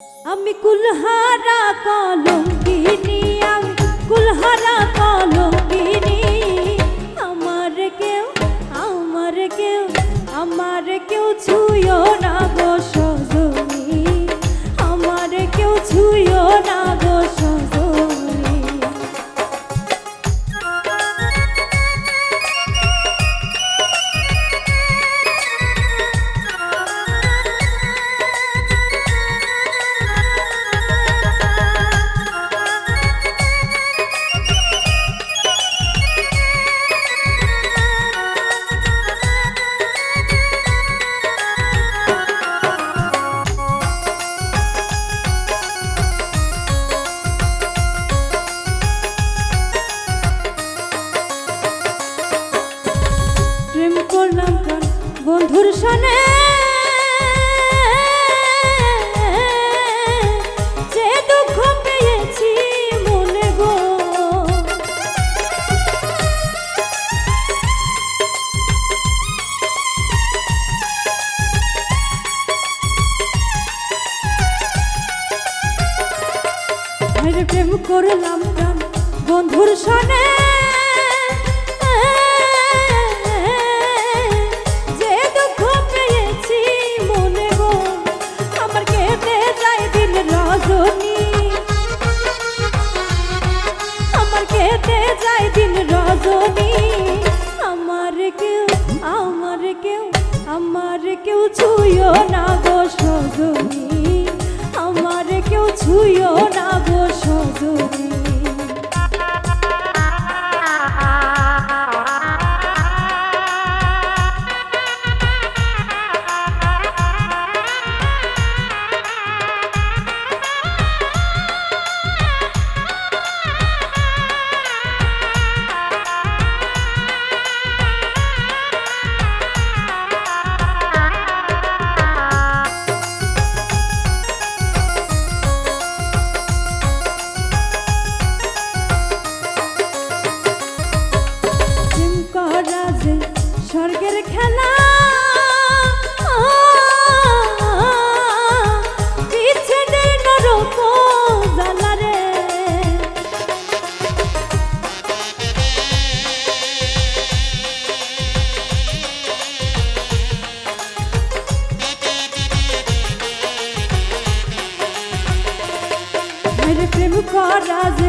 আমি কুলহারা কলঙ্কিনী আমি কুলহারা কলঙ্কিনী। করলাম প্রাণ। বন্ধুর সনে যে প্রেম করলাম বন্ধুর সনে কেঁদে যায় দিন রজনী। আমার কেউ আমার কেউ আমার কেউ ছুঁয়ো না গো সজনী। আমার কেউ ছুঁয়ো না খেলা। প্রেম করা যে